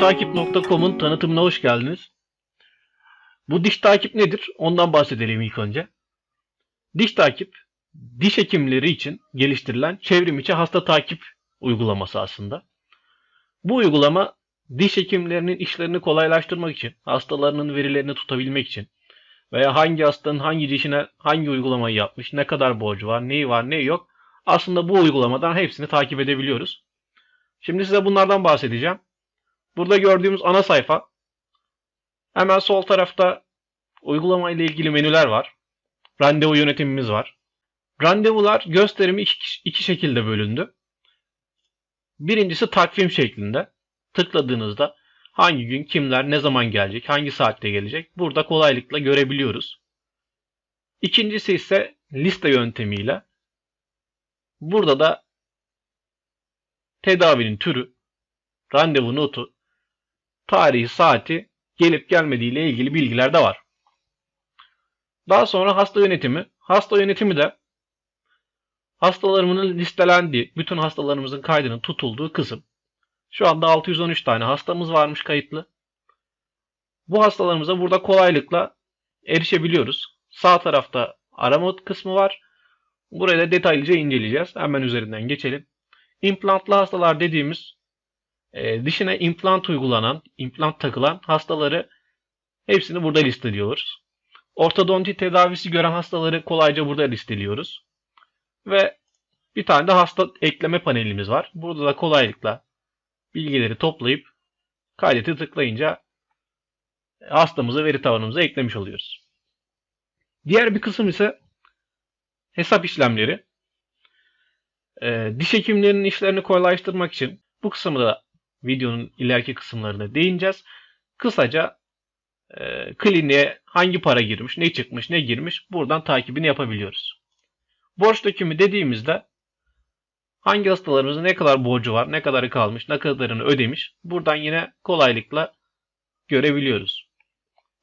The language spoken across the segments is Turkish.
Diştakip.com'un tanıtımına hoş geldiniz. Bu diş takip nedir? Ondan bahsedelim ilk önce. Diş takip, diş hekimleri için geliştirilen çevrim içi hasta takip uygulaması aslında. Bu uygulama diş hekimlerinin işlerini kolaylaştırmak için, hastalarının verilerini tutabilmek için veya hangi hastanın hangi dişine hangi uygulamayı yapmış, ne kadar borcu var, neyi var, neyi yok. Aslında bu uygulamadan hepsini takip edebiliyoruz. Şimdi size bunlardan bahsedeceğim. Burada gördüğümüz ana sayfa. Hemen sol tarafta uygulama ile ilgili menüler var. Randevu yönetimimiz var. Randevular gösterimi iki, iki şekilde bölündü. Birincisi takvim şeklinde. Tıkladığınızda hangi gün kimler ne zaman gelecek, hangi saatte gelecek burada kolaylıkla görebiliyoruz. İkincisi ise liste yöntemiyle. Burada da tedavinin türü, randevu notu, tarihi, saati, gelip gelmediği ile ilgili bilgiler de var. Daha sonra hasta yönetimi. Hasta yönetimi de hastalarımızın listelendiği, bütün hastalarımızın kaydının tutulduğu kısım. Şu anda 613 tane hastamız varmış kayıtlı. Bu hastalarımıza burada kolaylıkla erişebiliyoruz. Sağ tarafta arama kısmı var. Burayı da detaylıca inceleyeceğiz. Hemen üzerinden geçelim. İmplantlı hastalar dediğimiz e, dişine implant uygulanan, implant takılan hastaları hepsini burada listeliyoruz. Ortodonti tedavisi gören hastaları kolayca burada listeliyoruz. Ve bir tane de hasta ekleme panelimiz var. Burada da kolaylıkla bilgileri toplayıp kaydeti tıklayınca hastamızı veri tabanımıza eklemiş oluyoruz. Diğer bir kısım ise hesap işlemleri. Ee, diş hekimlerinin işlerini kolaylaştırmak için bu kısmı da videonun ileriki kısımlarına değineceğiz. Kısaca e, kliniğe hangi para girmiş, ne çıkmış, ne girmiş buradan takibini yapabiliyoruz. Borç dökümü dediğimizde hangi hastalarımızın ne kadar borcu var, ne kadarı kalmış, ne kadarını ödemiş buradan yine kolaylıkla görebiliyoruz.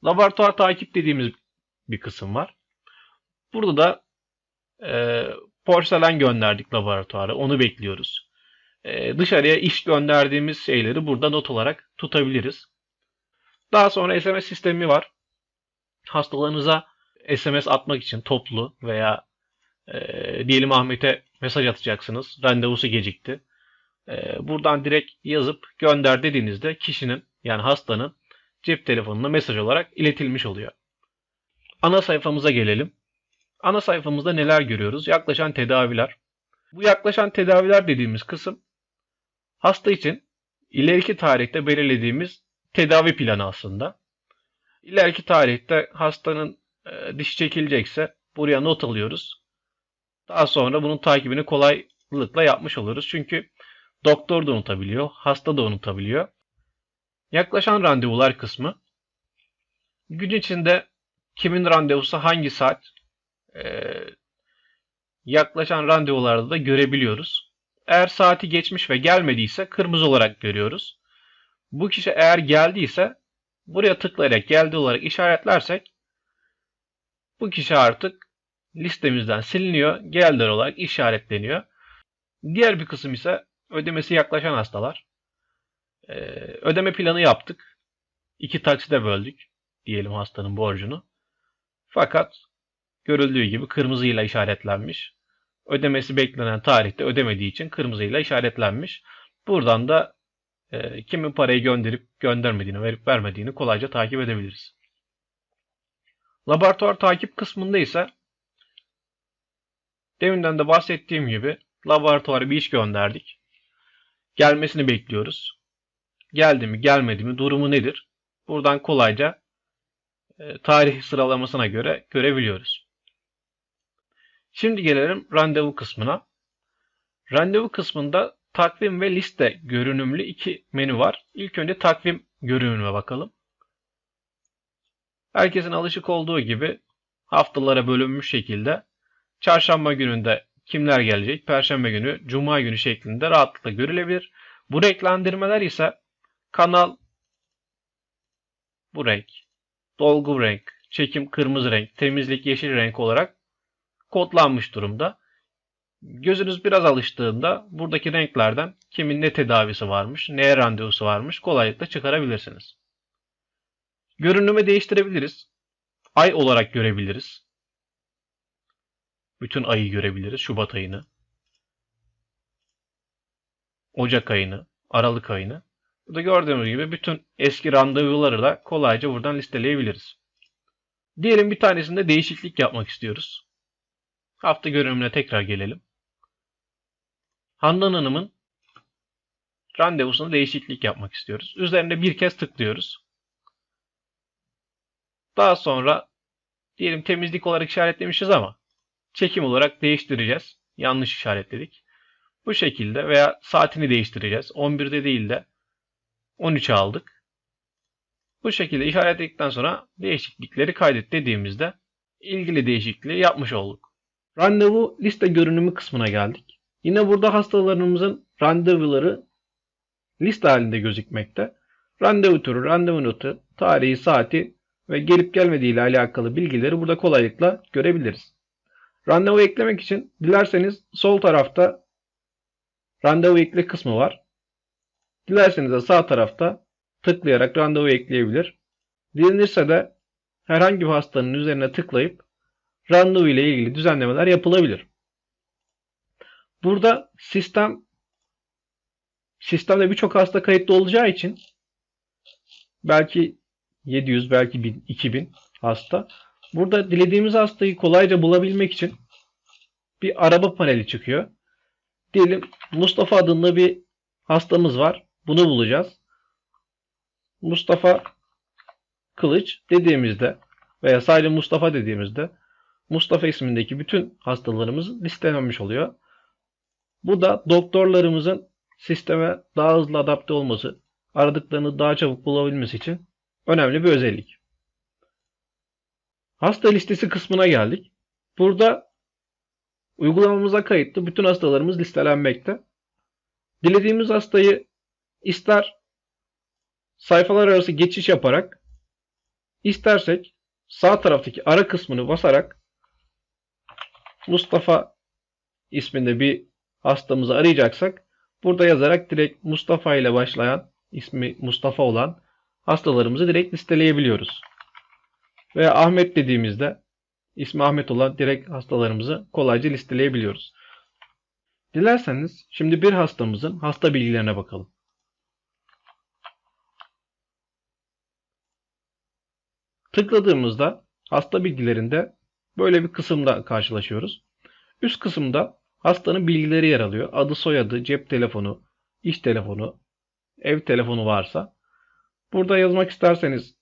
Laboratuvar takip dediğimiz bir kısım var. Burada da e, porselen gönderdik laboratuvara. Onu bekliyoruz. E, dışarıya iş gönderdiğimiz şeyleri burada not olarak tutabiliriz. Daha sonra SMS sistemi var. Hastalarınıza SMS atmak için toplu veya e, diyelim Ahmet'e mesaj atacaksınız. Randevusu gecikti. E, buradan direkt yazıp gönder dediğinizde kişinin yani hastanın cep telefonuna mesaj olarak iletilmiş oluyor. Ana sayfamıza gelelim. Ana sayfamızda neler görüyoruz? Yaklaşan tedaviler. Bu yaklaşan tedaviler dediğimiz kısım hasta için ileriki tarihte belirlediğimiz tedavi planı aslında. İleriki tarihte hastanın e, dişi çekilecekse buraya not alıyoruz. Daha sonra bunun takibini kolaylıkla yapmış oluruz. Çünkü doktor da unutabiliyor, hasta da unutabiliyor. Yaklaşan randevular kısmı. Gün içinde kimin randevusu hangi saat e, yaklaşan randevularda da görebiliyoruz. Eğer saati geçmiş ve gelmediyse kırmızı olarak görüyoruz. Bu kişi eğer geldiyse buraya tıklayarak geldi olarak işaretlersek bu kişi artık listemizden siliniyor, geldiler olarak işaretleniyor. Diğer bir kısım ise ödemesi yaklaşan hastalar. Ee, ödeme planı yaptık. İki takside böldük diyelim hastanın borcunu. Fakat görüldüğü gibi kırmızıyla işaretlenmiş. Ödemesi beklenen tarihte ödemediği için kırmızıyla işaretlenmiş. Buradan da e, kimin parayı gönderip göndermediğini, verip vermediğini kolayca takip edebiliriz. Laboratuvar takip kısmında ise deminden de bahsettiğim gibi laboratuvara bir iş gönderdik. Gelmesini bekliyoruz. Geldi mi gelmedi mi durumu nedir? Buradan kolayca e, tarih sıralamasına göre görebiliyoruz. Şimdi gelelim randevu kısmına. Randevu kısmında takvim ve liste görünümlü iki menü var. İlk önce takvim görünümüne bakalım. Herkesin alışık olduğu gibi haftalara bölünmüş şekilde çarşamba gününde kimler gelecek, perşembe günü, cuma günü şeklinde rahatlıkla görülebilir. Bu renklendirmeler ise kanal bu renk, dolgu renk, çekim kırmızı renk, temizlik yeşil renk olarak kodlanmış durumda. Gözünüz biraz alıştığında buradaki renklerden kimin ne tedavisi varmış, neye randevusu varmış kolaylıkla çıkarabilirsiniz. Görünümü değiştirebiliriz. Ay olarak görebiliriz. Bütün ayı görebiliriz. Şubat ayını. Ocak ayını. Aralık ayını. Burada gördüğümüz gibi bütün eski randevuları da kolayca buradan listeleyebiliriz. Diyelim bir tanesinde değişiklik yapmak istiyoruz. Hafta görünümüne tekrar gelelim. Handan Hanım'ın randevusuna değişiklik yapmak istiyoruz. Üzerine bir kez tıklıyoruz. Daha sonra diyelim temizlik olarak işaretlemişiz ama çekim olarak değiştireceğiz. Yanlış işaretledik. Bu şekilde veya saatini değiştireceğiz. 11'de değil de 13'e aldık. Bu şekilde işaretledikten sonra değişiklikleri kaydet dediğimizde ilgili değişikliği yapmış olduk. Randevu liste görünümü kısmına geldik. Yine burada hastalarımızın randevuları liste halinde gözükmekte. Randevu türü, randevu notu, tarihi, saati ve gelip gelmediği ile alakalı bilgileri burada kolaylıkla görebiliriz. Randevu eklemek için dilerseniz sol tarafta randevu ekle kısmı var. Dilerseniz de sağ tarafta tıklayarak randevu ekleyebilir. Dilenirse de herhangi bir hastanın üzerine tıklayıp randevu ile ilgili düzenlemeler yapılabilir. Burada sistem sistemde birçok hasta kayıtlı olacağı için belki 700 belki 1000, 2000 hasta. Burada dilediğimiz hastayı kolayca bulabilmek için bir araba paneli çıkıyor. Diyelim Mustafa adında bir hastamız var. Bunu bulacağız. Mustafa Kılıç dediğimizde veya sadece Mustafa dediğimizde Mustafa ismindeki bütün hastalarımız listelenmiş oluyor. Bu da doktorlarımızın sisteme daha hızlı adapte olması, aradıklarını daha çabuk bulabilmesi için önemli bir özellik. Hasta listesi kısmına geldik. Burada uygulamamıza kayıtlı bütün hastalarımız listelenmekte. Dilediğimiz hastayı ister sayfalar arası geçiş yaparak istersek sağ taraftaki ara kısmını basarak Mustafa isminde bir hastamızı arayacaksak burada yazarak direkt Mustafa ile başlayan ismi Mustafa olan hastalarımızı direkt listeleyebiliyoruz. Veya Ahmet dediğimizde ismi Ahmet olan direkt hastalarımızı kolayca listeleyebiliyoruz. Dilerseniz şimdi bir hastamızın hasta bilgilerine bakalım. Tıkladığımızda hasta bilgilerinde böyle bir kısımda karşılaşıyoruz. Üst kısımda hastanın bilgileri yer alıyor. Adı, soyadı, cep telefonu, iş telefonu, ev telefonu varsa. Burada yazmak isterseniz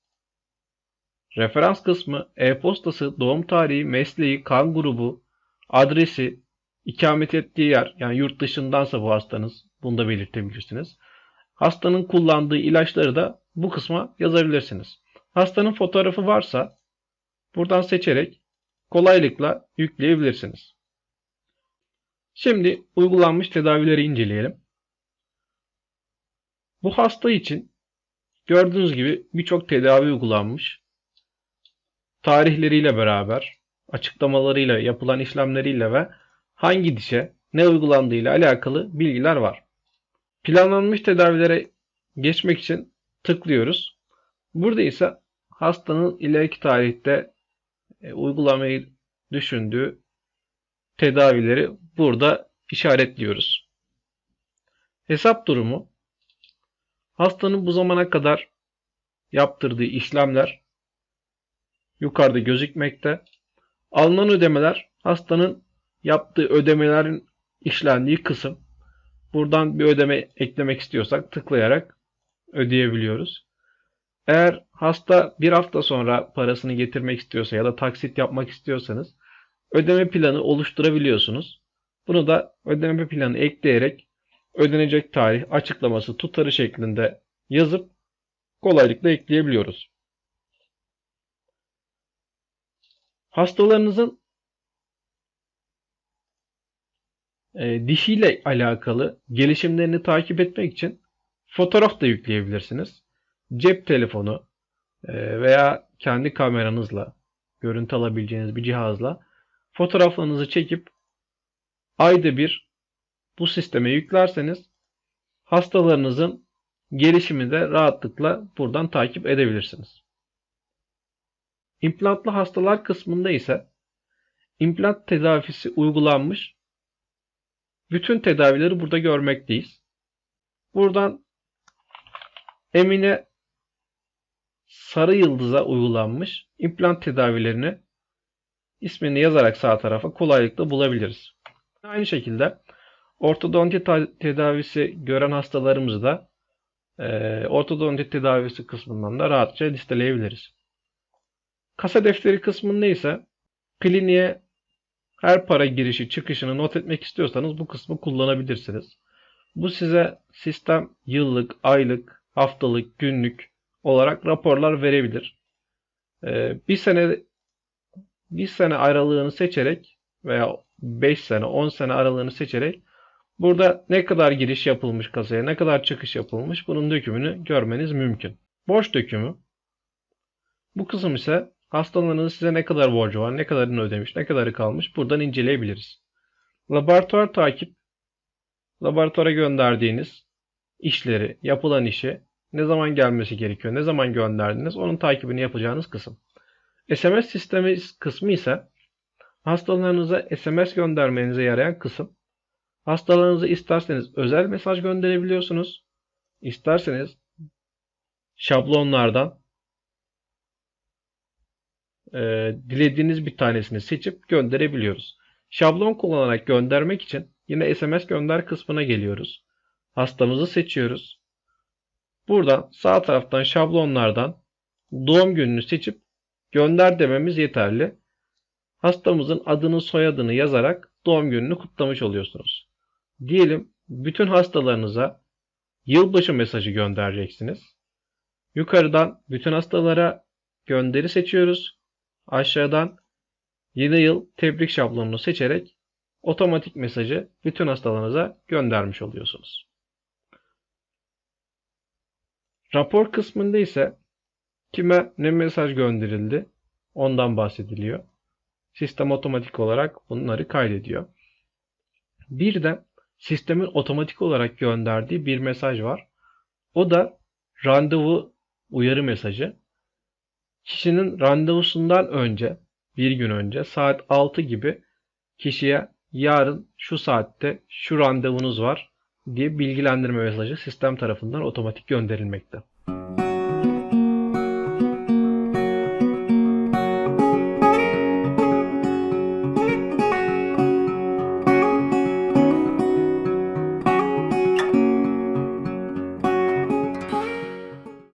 referans kısmı, e-postası, doğum tarihi, mesleği, kan grubu, adresi, ikamet ettiği yer yani yurt dışındansa bu hastanız bunu da belirtebilirsiniz. Hastanın kullandığı ilaçları da bu kısma yazabilirsiniz. Hastanın fotoğrafı varsa buradan seçerek kolaylıkla yükleyebilirsiniz. Şimdi uygulanmış tedavileri inceleyelim. Bu hasta için gördüğünüz gibi birçok tedavi uygulanmış. Tarihleriyle beraber, açıklamalarıyla, yapılan işlemleriyle ve hangi dişe ne uygulandığı ile alakalı bilgiler var. Planlanmış tedavilere geçmek için tıklıyoruz. Burada ise hastanın ileriki tarihte e, uygulamayı düşündüğü tedavileri burada işaretliyoruz. Hesap durumu hastanın bu zamana kadar yaptırdığı işlemler yukarıda gözükmekte. Alınan ödemeler hastanın yaptığı ödemelerin işlendiği kısım. Buradan bir ödeme eklemek istiyorsak tıklayarak ödeyebiliyoruz. Eğer hasta bir hafta sonra parasını getirmek istiyorsa ya da taksit yapmak istiyorsanız ödeme planı oluşturabiliyorsunuz. Bunu da ödeme planı ekleyerek ödenecek tarih açıklaması tutarı şeklinde yazıp kolaylıkla ekleyebiliyoruz. Hastalarınızın e, dişiyle alakalı gelişimlerini takip etmek için fotoğraf da yükleyebilirsiniz. Cep telefonu e, veya kendi kameranızla görüntü alabileceğiniz bir cihazla fotoğraflarınızı çekip ayda bir bu sisteme yüklerseniz hastalarınızın gelişimini de rahatlıkla buradan takip edebilirsiniz. İmplantlı hastalar kısmında ise implant tedavisi uygulanmış bütün tedavileri burada görmekteyiz. Buradan Emine sarı yıldıza uygulanmış implant tedavilerini ismini yazarak sağ tarafa kolaylıkla bulabiliriz. Aynı şekilde ortodonti tedavisi gören hastalarımızı da e, ortodonti tedavisi kısmından da rahatça listeleyebiliriz. Kasa defteri kısmında ise kliniğe her para girişi çıkışını not etmek istiyorsanız bu kısmı kullanabilirsiniz. Bu size sistem yıllık, aylık, haftalık, günlük olarak raporlar verebilir. Ee, bir sene bir sene aralığını seçerek veya 5 sene, 10 sene aralığını seçerek burada ne kadar giriş yapılmış kasaya, ne kadar çıkış yapılmış bunun dökümünü görmeniz mümkün. Borç dökümü. Bu kısım ise hastalarınız size ne kadar borcu var, ne kadarını ödemiş, ne kadarı kalmış buradan inceleyebiliriz. Laboratuvar takip, laboratuvara gönderdiğiniz işleri, yapılan işi ne zaman gelmesi gerekiyor, ne zaman gönderdiniz onun takibini yapacağınız kısım. SMS sistemi kısmı ise hastalarınıza SMS göndermenize yarayan kısım. Hastalarınıza isterseniz özel mesaj gönderebiliyorsunuz. İsterseniz şablonlardan e, dilediğiniz bir tanesini seçip gönderebiliyoruz. Şablon kullanarak göndermek için yine SMS gönder kısmına geliyoruz. Hastamızı seçiyoruz. Buradan sağ taraftan şablonlardan doğum gününü seçip gönder dememiz yeterli. Hastamızın adını soyadını yazarak doğum gününü kutlamış oluyorsunuz. Diyelim bütün hastalarınıza yılbaşı mesajı göndereceksiniz. Yukarıdan bütün hastalara gönderi seçiyoruz. Aşağıdan yeni yıl tebrik şablonunu seçerek otomatik mesajı bütün hastalarınıza göndermiş oluyorsunuz. Rapor kısmında ise kime ne mesaj gönderildi ondan bahsediliyor. Sistem otomatik olarak bunları kaydediyor. Bir de sistemin otomatik olarak gönderdiği bir mesaj var. O da randevu uyarı mesajı. Kişinin randevusundan önce, bir gün önce saat 6 gibi kişiye yarın şu saatte şu randevunuz var diye bilgilendirme mesajı sistem tarafından otomatik gönderilmekte.